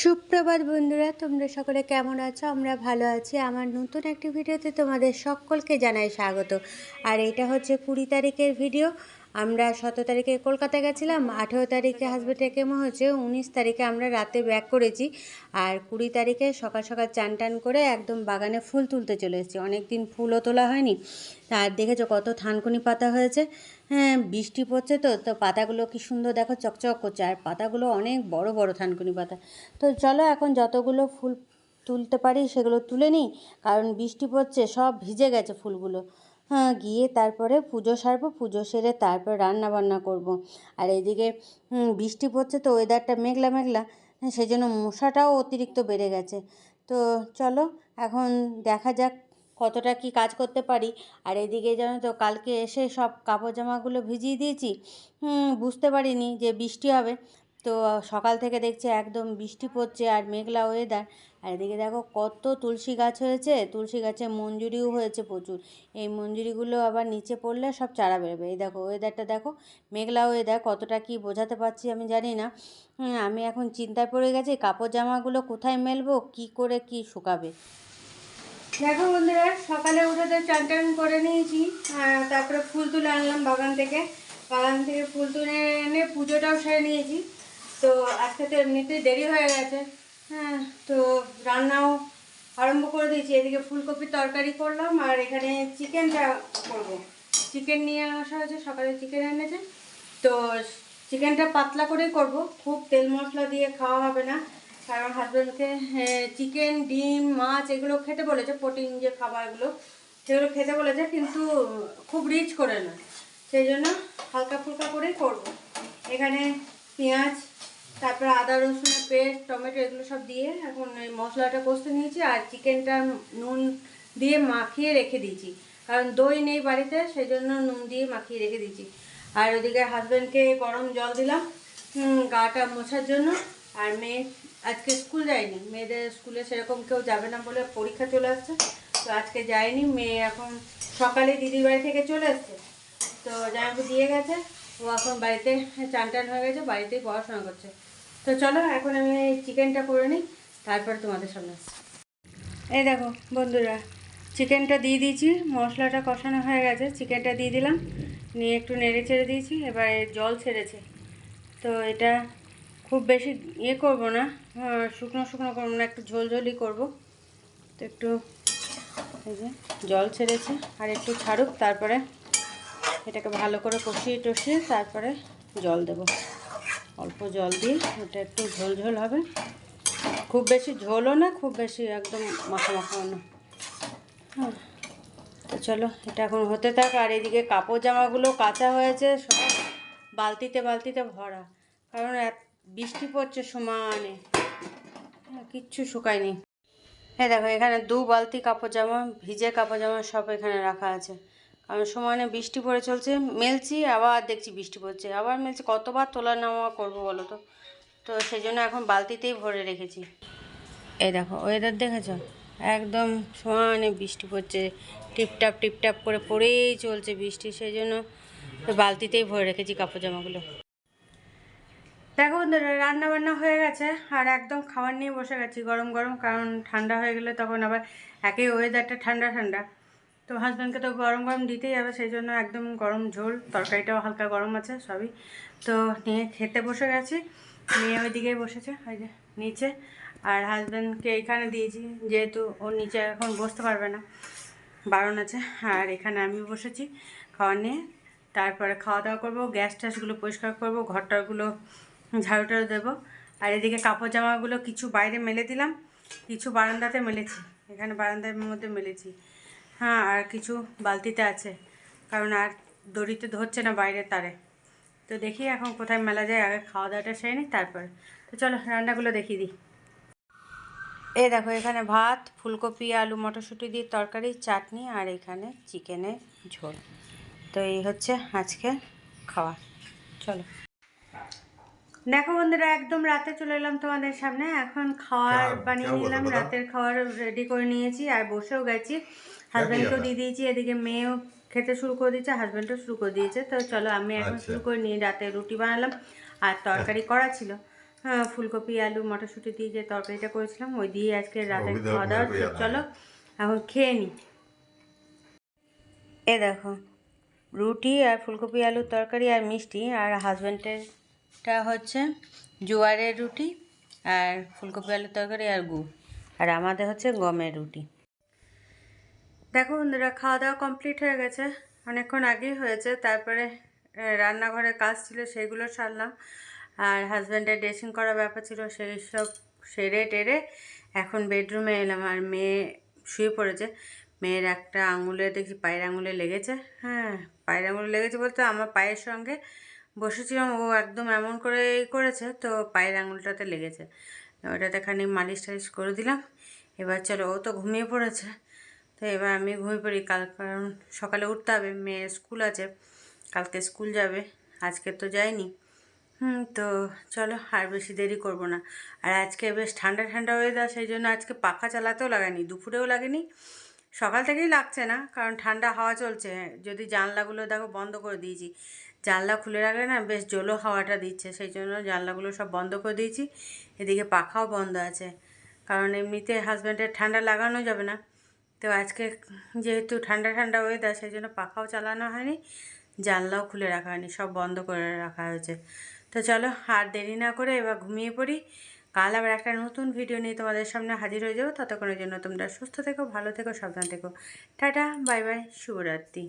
সুপ্রভাত বন্ধুরা, তোমরা সকলে কেমন আছো? আমরা ভালো আছি। আমার নতুন একটি ভিডিওতে তোমাদের সকলকে জানাই স্বাগত। আর এটা হচ্ছে কুড়ি তারিখের ভিডিও। আমরা সতেরো তারিখে কলকাতা গেছিলাম, আঠেরো তারিখে হাজবেন্ডের কেমন হচ্ছে উনিশ তারিখে আমরা রাতে ব্যাক করেছি। আর কুড়ি তারিখে সকাল সকাল চান টান করে একদম বাগানে ফুল তুলতে চলে এসেছি। অনেক দিন ফুলও তোলা হয়নি। আর দেখেছ কত থানকুনি পাতা হয়েছে? হ্যাঁ বৃষ্টি পড়ছে তো তো পাতাগুলো কি সুন্দর দেখো চকচক করছে। আর পাতাগুলো অনেক বড় বড় থানকুনি পাতা। তো চলো এখন যতগুলো ফুল তুলতে পারি সেগুলো তুলে নিই কারণ বৃষ্টি পড়ছে সব ভিজে গেছে ফুলগুলো। হ্যাঁ গিয়ে তারপরে পুজো সারবো পুজো সেরে তারপর রান্না বান্না করব। আর এদিকে বৃষ্টি পড়ছে তো ওয়েদারটা মেঘলা মেঘলা হ্যাঁ, সেই জন্য মশাটাও অতিরিক্ত বেড়ে গেছে। তো চলো এখন দেখা যাক কতটা কি কাজ করতে পারি? আর এদিকে জানো তো, কালকে এসে সব কাপড় জামাগুলো ভিজিয়ে দিয়েছি। বুঝতে পারিনি যে বৃষ্টি হবে। তো সকাল থেকে দেখছি একদম বৃষ্টি পড়ছে আর মেঘলা ওয়েদার আর এদিকে দেখো কত তুলসী গাছ হয়েছে। তুলসী গাছে মঞ্জুরিও হয়েছে প্রচুর। এই মঞ্জুরিগুলো আবার নিচে পড়লে সব চারা বেরোবে। এই দেখো ওয়েদারটা দেখো, মেঘলা ওয়েদার কতটা কি বোঝাতে পারছি আমি জানি না। আমি এখন চিন্তায় পড়ে গেছি কাপড় জামাগুলো কোথায় মেলবো, কি করে কি শুকাবে? দেখো বন্ধুরা, সকালে উঠে তো চান টান করে নিয়েছি তারপরে ফুল তুলে আনলাম বাগান থেকে। বাগান থেকে ফুল তুলে এনে পুজোটাও সেরে নিয়েছি। তো আজকে তো এমনিতেই দেরি হয়ে গেছে। হ্যাঁ তো রান্নাও আরম্ভ করে দিয়েছি। এদিকে ফুলকপির তরকারি করলাম আর এখানে চিকেনটা করব। চিকেন নিয়ে আসা হয়েছে, সকালে চিকেন এনেছে। তো চিকেনটা পাতলা করেই করব। খুব তেল মশলা দিয়ে খাওয়া হবে না। কারণ হাজব্যান্ডকে চিকেন, ডিম, মাছ এগুলো খেতে বলেছে, প্রোটিন যে খাবারগুলো, সেগুলো খেতে বলেছে, কিন্তু খুব রিচ করে না। সেই জন্য হালকা ফুলকা করেই করব। এখানে পেঁয়াজ, তারপরে আদা, রসুন, পেস্ট, টমেটো, এগুলো সব দিয়ে এখন এই মশলাটা কষতে নিয়েছি, আর চিকেনটা নুন দিয়ে মাখিয়ে রেখে দিয়েছি। কারণ দই নেই বাড়িতে, সেই জন্য নুন দিয়ে মাখিয়ে রেখে দিয়েছি। আর ওদিকে হাজব্যান্ডকে গরম জল দিলাম গাটা মোছার জন্য, আর মেয়ে আজকে স্কুল যায়নি। মেয়েদের স্কুলে সেরকম কেউ যাবে না বলে পরীক্ষা চলে আসছে। তো আজকে যায়নি। মেয়ে এখন সকালে দিদির বাড়ি থেকে চলে এসছে। তো জামাইবাবু দিয়ে গেছে। ও এখন বাড়িতে চান টান হয়ে গেছে। বাড়িতেই পড়াশোনা করছে। তো চলো, এখন আমি এই চিকেনটা করে নিই। তারপর তোমাদের সামনে আসছি। এই দেখো বন্ধুরা, চিকেনটা দিয়ে দিয়েছি। মশলাটা কষানো হয়ে গেছে। চিকেনটা দিয়ে দিলাম। নিয়ে একটু নেড়ে ছেড়ে দিয়েছি। এবার জল ছেড়েছে। তো এটা খুব বেশি ইয়ে করব না শুকনো শুকনো করব না, একটু ঝোল ঝোলই করব। তো একটু এই যে জল ছেড়েছে, আর একটু ছাড়ুক, তারপরে এটাকে ভালো করে কষিয়ে টষিয়ে তারপরে জল দেব। অল্প জল দিয়ে এটা একটু ঝোল ঝোল হবে। খুব বেশি ঝোলও না, খুব বেশি একদম মাখা মাখাও না। হ্যাঁ তো চলো, এটা এখন হতে থাক, আর এদিকে কাপড় জামাগুলো কাঁচা হয়েছে, সব বালতিতে বালতিতে ভরা। কারণ এত- বৃষ্টি পড়ছে সমানে। কিচ্ছু শুকায়নি। হ্যাঁ দেখো, এখানে দু বালতি কাপড় জামা, ভিজে কাপড় জামা সব এখানে রাখা আছে। কারণ সমানে বৃষ্টি পড়ে চলছে। মেলছি, আবার দেখছি বৃষ্টি পড়ছে। আবার মেলছি, কতবার তোলা নামা করব বলো তো? তো সেই জন্য এখন বালতিতেই ভরে রেখেছি। এই দেখো ওয়েদার দেখেছ? একদম সমানে বৃষ্টি পড়ছে। টিপটাপ টিপটাপ করে পড়েই চলছে বৃষ্টি। সেই জন্য বালতিতেই ভরে রেখেছি কাপড় জামাগুলো। দেখো বন্ধুরা রান্না বান্না হয়ে গেছে আর একদম খাবার নিয়ে বসে গেছি গরম গরম, কারণ ঠান্ডা হয়ে গেলে তখন আবার একই ওয়েদারটা ঠান্ডা ঠান্ডা। তো হাজব্যান্ডকে তো গরম গরম দিতেই হবে, সেই জন্য একদম গরম ঝোল, তরকারিটাও হালকা গরম আছে সবই। তো নিয়ে খেতে বসে গেছি, মেয়ে ওইদিকেই বসেছে, ওই যে নিচে। আর হাজব্যান্ডকে এইখানে দিয়েছি, যেহেতু ও নিচে এখন বসতে পারবে না, বারণ আছে। আর এখানে আমি বসেছি খাওয়া নিয়ে। তারপরে খাওয়া দাওয়া করব গ্যাস ট্যাসগুলো পরিষ্কার করব ঘরটারগুলো ঝাড়ু টাড়ু দেবো। আর এদিকে কাপড় জামাগুলো কিছু বাইরে মেলে দিলাম। কিছু বারান্দাতে মেলেছি। এখানে বারান্দার মধ্যে মেলেছি। হ্যাঁ আর কিছু বালতিতে আছে। কারণ আর দড়িতে ধরছে না বাইরে তারে। তো দেখি এখন কোথায় মেলা যায়। আগে খাওয়া দাওয়াটা সেরে নিই, তারপর। তো চলো, রান্নাগুলো দেখিয়ে দিই। এই দেখো, এখানে ভাত, ফুলকপি, আলু, মটরশুঁটি দিয়ে তরকারি, চাটনি আর এখানে চিকেনের ঝোল। তো এই হচ্ছে আজকে খাওয়া। চলো। দেখো বন্ধুরা একদম রাতে চলে এলাম তোমাদের সামনে। এখন খাওয়ার বানিয়ে নিলাম রাতের খাওয়ার রেডি করে নিয়েছি আর বসেও গেছি। হাজব্যান্ডকেও দিয়ে দিয়েছি এদিকে মেয়েও খেতে শুরু করে দিয়েছে হাজব্যান্ডও শুরু করে দিয়েছে। তো চলো আমি এখন শুরু করে নিয়ে রাতে রুটি বানালাম আর তরকারি করা ছিল। হ্যাঁ ফুলকপি আলু মটরশুঁটি দিয়ে যে তরকারিটা করেছিলাম ওই দিয়ে আজকে রাতে খাওয়া দাওয়া। চলো এখন খেয়ে নিই এ দেখো রুটি আর ফুলকপি আলুর তরকারি আর মিষ্টি আর হাজব্যান্ডের হাজব্যান্ডেরটা হচ্ছে জোয়ারের রুটি আর ফুলকপি আলুর তরকারি আর গুড়। আর আমাদের হচ্ছে গমের রুটি। দেখো বন্ধুরা, খাওয়া দাওয়া কমপ্লিট হয়ে গেছে। অনেকক্ষণ আগেই হয়েছে, তারপরে রান্নাঘরে কাজ ছিল সেগুলো সারলাম। আর হাজব্যান্ডের ড্রেসিং করার ব্যাপার ছিল, সেই সব সেরে টেরে এখন বেডরুমে এলাম। আর মেয়ে শুয়ে পড়েছে। মেয়ের একটা আঙুলে দেখি পায়ের আঙুলে লেগেছে। হ্যাঁ পায়ের আঙুলে লেগেছে বলতে আমার পায়ের সঙ্গে বসেছিলাম, ও একদম এমন করে করেছে, তো পায়ের আঙুলটাতে লেগেছে। ওটাতে খানি মালিশ টালিশ করে দিলাম। এবার চলো, ও তো ঘুমিয়ে পড়েছে। তো এবার আমি ঘুমিয়ে পড়ি কাল, কারণ সকালে উঠতে হবে মেয়ের স্কুল আছে, কালকে স্কুল যাবে, আজকে তো যায়নি। হুম, তো চলো, আর বেশি দেরি করব না। আর আজকে বেশ ঠান্ডা ঠান্ডা ওয়েদার সেই জন্য আজকে পাখা চালাতেও লাগেনি দুপুরেও লাগেনি। সকাল থেকেই লাগছে না, কারণ ঠান্ডা হাওয়া চলছে, যদি জানলাগুলো দেখো বন্ধ করে দিয়েছি। জানলা খুলে রাখলে না বেশ জলো হাওয়াটা দিচ্ছে, সেই জন্য জানলাগুলো সব বন্ধ করে দিয়েছি। এদিকে পাখাও বন্ধ আছে, কারণ এমনিতে হাজব্যান্ডের ঠান্ডা লাগানো যাবে না। তো আজকে যেহেতু ঠান্ডা ঠান্ডা ওয়েদার সেই জন্য পাখাও চালানো হয়নি, জানলাও খুলে রাখা হয়নি, সব বন্ধ করে রাখা হয়েছে। তো চলো আর দেরি না করে এবার ঘুমিয়ে পড়ি। কাল আবার একটা নতুন ভিডিও নিয়ে তোমাদের সামনে হাজির হয়ে যাব। ততক্ষণের জন্য তোমরা সুস্থ থেকো, ভালো থেকো, সাবধান থেকো। টাটা বাই বাই শুভরাত্রি।